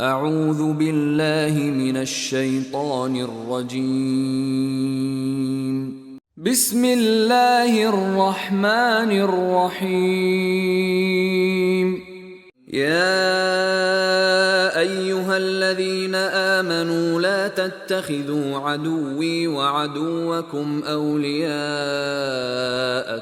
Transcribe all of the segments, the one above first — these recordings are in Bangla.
أعوذ بالله من الشيطان الرجيم. بسم الله الرحمن الرحيم. يا أيها الذين آمنوا لا تتخذوا عدوي وعدوكم أولياء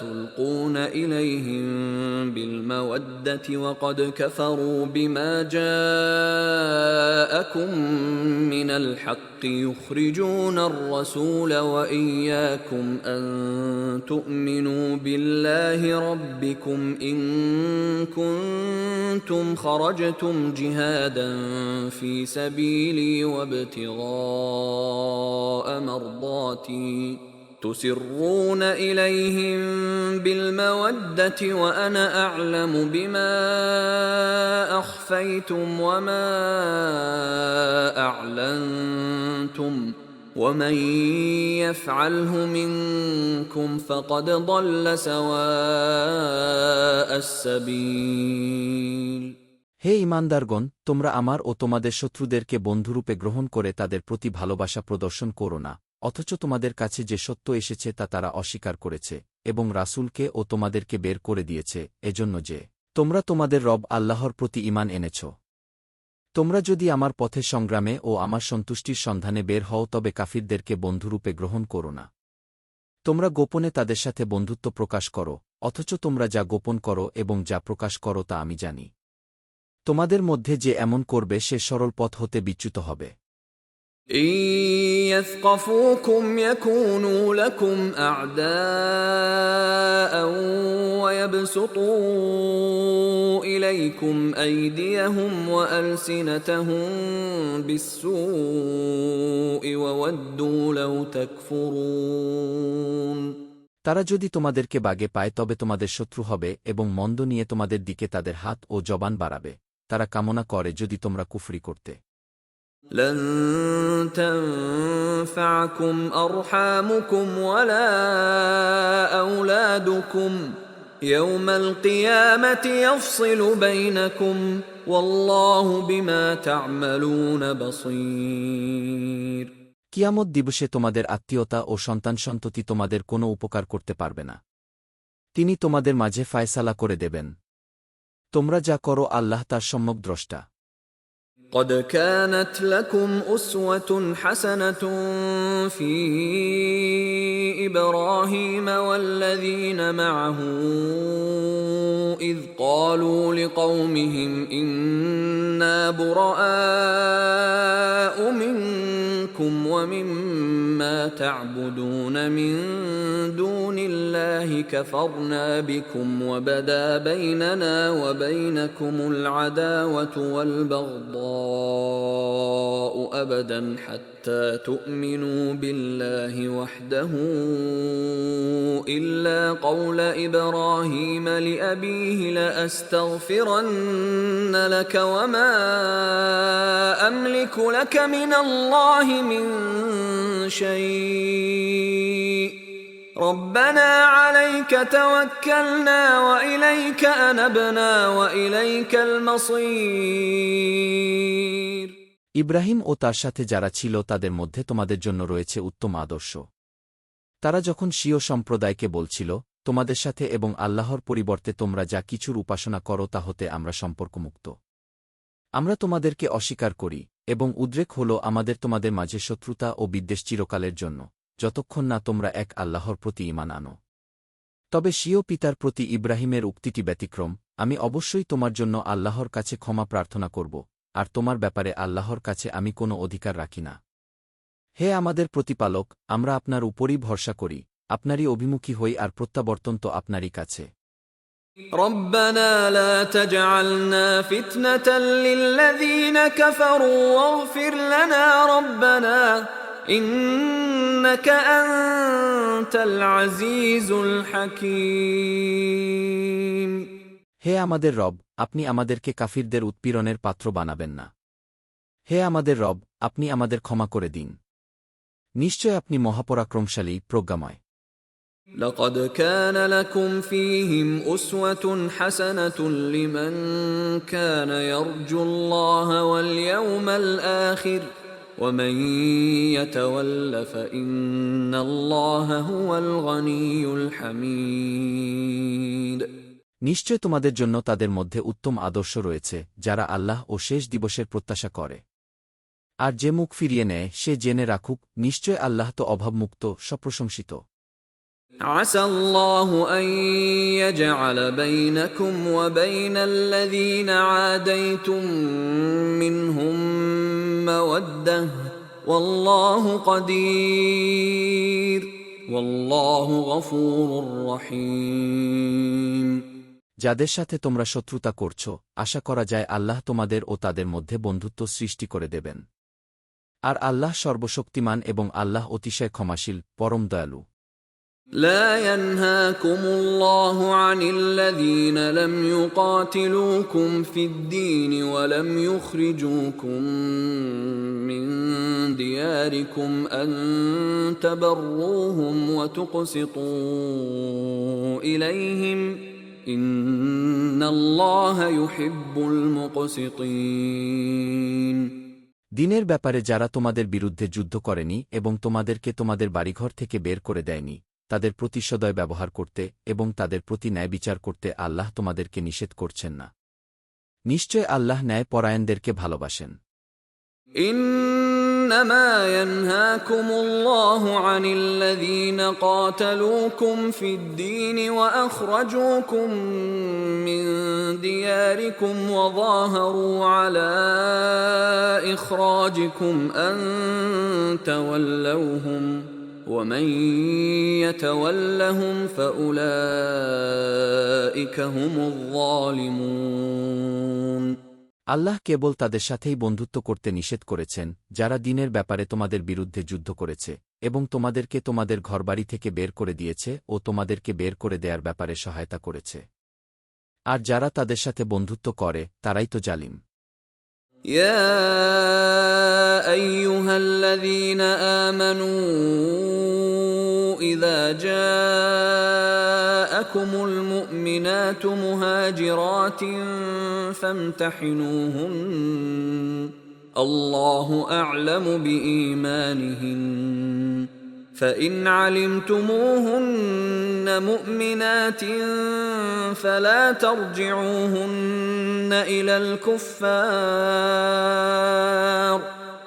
تلقون إليهم بالمودة وقد كفروا بما جاءكم من الحق يخرجون الرسول وإياكم أن تؤمنوا بالله ربكم إن كنتم خرجتم جهادا في سبيلي وابتغاء مرضاتي تسرون إليهم بالمودة وأنا أعلم بما أخفيتم وما أعلنتم ومن يفعله منكم فقد ضل سواء السبيل. হে ইমানদারগণ, তোমরা আমার ও তোমাদের শত্রুদেরকে বন্ধুরূপে গ্রহণ করে তাদের প্রতি ভালোবাসা প্রদর্শন করো না, অথচ তোমাদের কাছে যে সত্য এসেছে তা তারা অস্বীকার করেছে, এবং রাসূলকে ও তোমাদেরকে বের করে দিয়েছে, এজন্য যে তোমরা তোমাদের রব আল্লাহর প্রতি ইমান এনেছ। তোমরা যদি আমার পথে সংগ্রামে ও আমার সন্তুষ্টির সন্ধানে বের হও তবে কাফিরদেরকে বন্ধুরূপে গ্রহণ করো না। তোমরা গোপনে তাদের সাথে বন্ধুত্ব প্রকাশ করো, অথচ তোমরা যা গোপন করো এবং যা প্রকাশ করো তা আমি জানি। তোমাদের মধ্যে যে এমন করবে সে সরল পথ হতে বিচ্যুত হবে إن يثقفوكم يكونوا لكم أعداء ويبسطوا إليكم أيديهم وألسنتهم بالسوء وودوا لو تكفرون তারা যদি তোমাদেরকে বাগে পায় তবে তোমাদের শত্রু হবে এবং মন্দ নিয়ে তোমাদের দিকে তাদের হাত ও জবান বাড়াবে তারা কামনা করে যদি তোমরা কুফরি করতে لن تنفعكم أرحامكم ولا أولادكم يوم القيامة يفصل بينكم والله بما تعملون بصير কিয়ামত দিবসে তোমাদের আত্মীয়তা ও সন্তান সন্ততি তোমাদের কোনো উপকার করতে পারবে না তিনি তোমাদের মাঝে ফায়সালা করে দেবেন তোমরা যা করো আল্লাহ তার সম্যক দ্রষ্টা قد كانت لكم أسوة حسنة في إبراهيم والذين معه إذ قالوا لقومهم إنا براء منكم ومما تعبدون من دون الله كفرنا بكم وبدا بيننا وبينكم العداوة والبغضاء أبدا حتى تؤمنوا بالله وحده إلا قول إبراهيم لأبيه لأستغفرن لك وما أملك لك من الله من شيء. ربنا عليك توكلنا وإليك أنبنا وإليك المصير. ইব্রাহিম ও তার সাথে যারা ছিল তাদের মধ্যে তোমাদের জন্য রয়েছে উত্তম আদর্শ। তারা যখন স্বীয় সম্প্রদায়কে বলছিল, তোমাদের সাথে এবং আল্লাহর পরিবর্তে তোমরা যা কিছুর উপাসনা করো তা হতে আমরা সম্পর্কমুক্ত। আমরা তোমাদেরকে অস্বীকার করি এবং উদ্রেক হল আমাদের তোমাদের মাঝে শত্রুতা ও বিদ্বেষ চিরকালের জন্য, যতক্ষণ না তোমরা এক আল্লাহর প্রতি ইমান আনো। তবে স্বীয় পিতার প্রতি ইব্রাহিমের উক্তিটি ব্যতিক্রম, আমি অবশ্যই তোমার জন্য আল্লাহর কাছে ক্ষমা প্রার্থনা করব আর তোমার ব্যাপারে আল্লাহর কাছে আমি কোনো অধিকার রাখি না হে আমাদের প্রতিপালক আমরা আপনার উপরই ভরসা করি আপনারই অভিমুখী হই আর প্রত্যাবর্তন তো আপনারই কাছে ربنا لا تجعلنا فتنة للذين كفروا واغفر لنا ربنا إنك أنت العزيز الحكيم হে আমাদের রব আপনি আমাদেরকে কাফিরদের উৎপীড়নের পাত্র বানাবেন না হে আমাদের রব আপনি আমাদের ক্ষমা করে দিন নিশ্চয় আপনি মহাপরাক্রমশালী প্রজ্ঞাময় لقد كان لكم فيهم أسوة حسنة لمن كان يرجو الله واليوم الآخر ومن يتول فإن الله هو الغني الحميد নিশ্চয় তোমাদের জন্য তাদের মধ্যে উত্তম আদর্শ রয়েছে যারা আল্লাহ ও শেষ দিবসের প্রত্যাশা করে আর যে মুখ ফিরিয়ে নেয় সে জেনে রাখুক নিশ্চয় আল্লাহ তো অভাবমুক্ত সপ্রশংসিত عسى الله أن يجعل بينكم وبين الذين عاديتم منهم مودة والله قدير والله غفور رحيم যাদের সাথে তোমরা শত্রুতা করছ আশা করা যায় আল্লাহ তোমাদের ও তাদের মধ্যে বন্ধুত্ব সৃষ্টি করে দেবেন আর আল্লাহ সর্বশক্তিমান এবং আল্লাহ অতিশয় ক্ষমাশীল পরম দয়ালু لا ينهاكم الله عن الذين لم يقاتلوكم في الدين ولم يخرجوكم من دياركم أن تبروهم وتقسطوا إليهم দিনের ব্যাপারে যারা তোমাদের বিরুদ্ধে যুদ্ধ করেনি এবং তোমাদেরকে তোমাদের বাড়িঘর থেকে বের করে দেয়নি তাদের প্রতি সদয় ব্যবহার করতে এবং তাদের প্রতি ন্যায় বিচার করতে আল্লাহ তোমাদেরকে নিষেধ করছেন না। নিশ্চয় আল্লাহ ন্যায় পরায়ণদেরকে ভালোবাসেন إنما ينهاكم الله عن الذين قاتلوكم في الدين وأخرجوكم من دياركم وظاهروا على إخراجكم أن تولوهم ومن يتولهم فأولئك هم الظالمون আল্লাহ কেবল তাদের সাথেই বন্ধুত্ব করতে নিষেধ করেছেন যারা দিনের ব্যাপারে তোমাদের বিরুদ্ধে যুদ্ধ করেছে এবং তোমাদেরকে তোমাদের ঘরবাড়ি থেকে বের করে দিয়েছে ও তোমাদেরকে বের করে দেয়ার ব্যাপারে সহায়তা করেছে আর যারা তাদের সাথে বন্ধুত্ব করে তারাই তো জালিম يا ايها الذين امنوا اذا جاءكم المؤمنات مهاجرات فامتحنوهن. الله أعلم بإيمانهن. فإن علمتموهن مؤمنات فلا ترجعوهن إلى الكفار.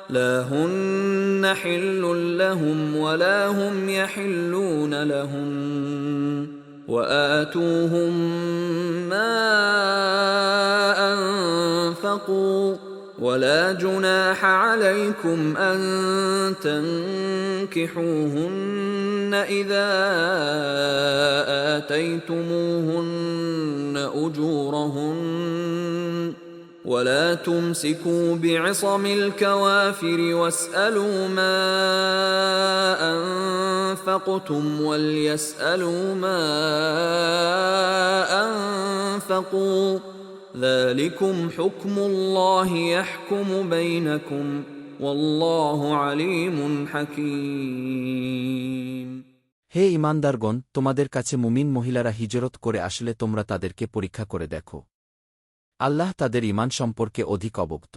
لا هن حل لهم ولا هم يحلون لهم. وآتوهم ما أنفقوا ولا جناح عليكم أن تنكحوهن إذا آتيتموهن أجورهن. ولا تمسكوا بعصم الكوافر واسالوا ما انفقتم وليسالوا ما انفقوا ذلكم حكم الله يحكم بينكم والله عليم حكيم হে ইমানদারগণ তোমাদের কাছে মুমিন মহিলারা হিজরত করে আসলে তোমরা তাদেরকে পরীক্ষা করে দেখো আল্লাহ তাদের ইমান সম্পর্কে অধিক অবগত।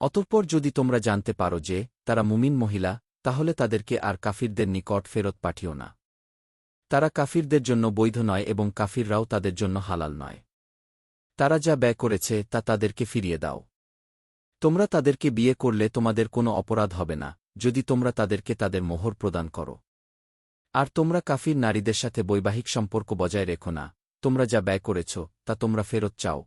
অতঃপর যদি তোমরা জানতে পারো যে, তারা মুমিন মহিলা, তাহলে তাদেরকে আর কাফিরদের নিকট ফেরত পাঠিও না। তারা কাফিরদের জন্য বৈধ নয় এবং কাফিররাও তাদের জন্য হালাল নয়। তারা যা ব্যয় করেছে, তা তাদেরকে ফিরিয়ে দাও। তোমরা তাদেরকে বিয়ে করলে তোমাদের কোনো অপরাধ হবে না, যদি তোমরা তাদেরকে তাদের মোহর প্রদান করো। আর তোমরা কাফির নারীদের সাথে বৈবাহিক সম্পর্ক বজায় রেখো না, তোমরা যা ব্যয় করেছ, তা তোমরা ফেরত চাও।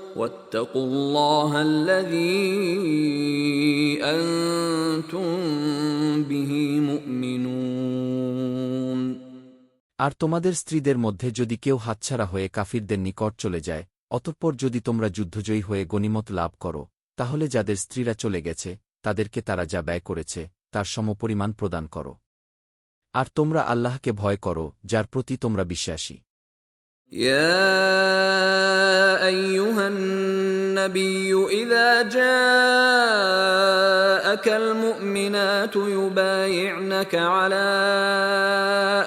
واتقوا الله الذي أنتم به مؤمنون আর তোমাদের স্ত্রীদের মধ্যে যদি কেউ হাতছাড়া হয়ে কাফিরদের নিকট চলে যায় অতঃপর যদি তোমরা যুদ্ধজয়ী হয়ে গনিমত লাভ করো তাহলে যাদের স্ত্রীরা চলে গেছে তাদেরকে তারা যা ব্যয় করেছে তার সমপরিমাণ প্রদান করো আর তোমরা আল্লাহকে ভয় করো যার প্রতি তোমরা বিশ্বাসী يا أيها الناس النبي إذا جاءك المؤمنات يبايعنك على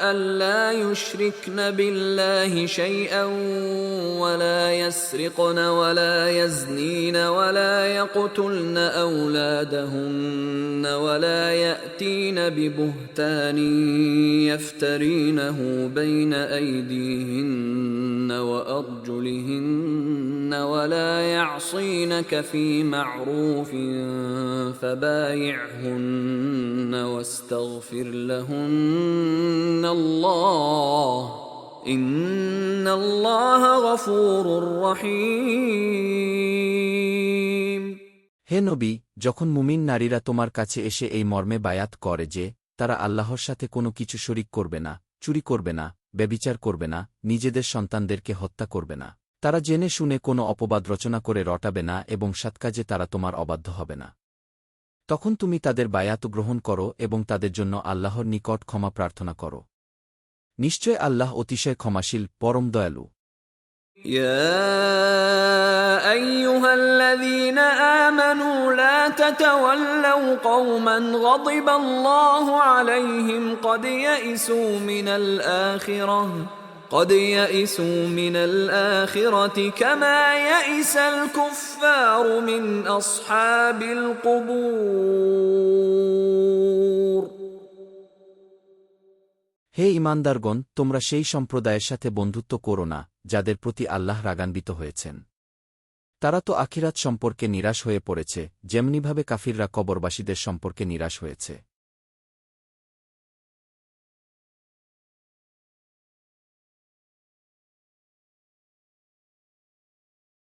أن لا يشركن بالله شيئا ولا يسرقن ولا يزنين ولا يقتلن أولادهن ولا يأتين ببهتان يفترينه بين أيديهن وأرجلهن ولا يعصينك في معروف فبايعهن واستغفر لهن الله ان الله غفور رحيم হে নবী যখন মুমিন নারীরা তোমার কাছে এসে এই মর্মে বায়াত করে যে তারা আল্লাহর সাথে কোনো কিছু শরিক করবে না চুরি করবে না ব্যবিচার করবে না নিজেদের সন্তানদেরকে হত্যা করবে না তারা জেনে শুনে কোনো অপবাদ রচনা করে রটাবে না এবং সৎকাজে তারা তোমার অবাধ্য হবে না তখন তুমি তাদের বায়াত গ্রহণ করো এবং তাদের জন্য আল্লাহর নিকট ক্ষমা প্রার্থনা করো নিশ্চয় আল্লাহ অতিশয় ক্ষমাশীল পরম দয়ালু يا ايها الذين امنوا لا تتولوا قوما غضب الله عليهم قد يئسوا من الاخره قد يئسوا من الاخره كما يئس الكفار من اصحاب القبور হে ইমানদারগণ তোমরা সেই সম্প্রদায়ের সাথে বন্ধুত্ব করো না যাদের প্রতি আল্লাহ রাগান্বিত হয়েছেন তারা তো আখিরাত সম্পর্কে নিরাশ হয়ে পড়েছে যেমনিভাবে কাফিররা কবরবাসীদের সম্পর্কে নিরাশ হয়েছে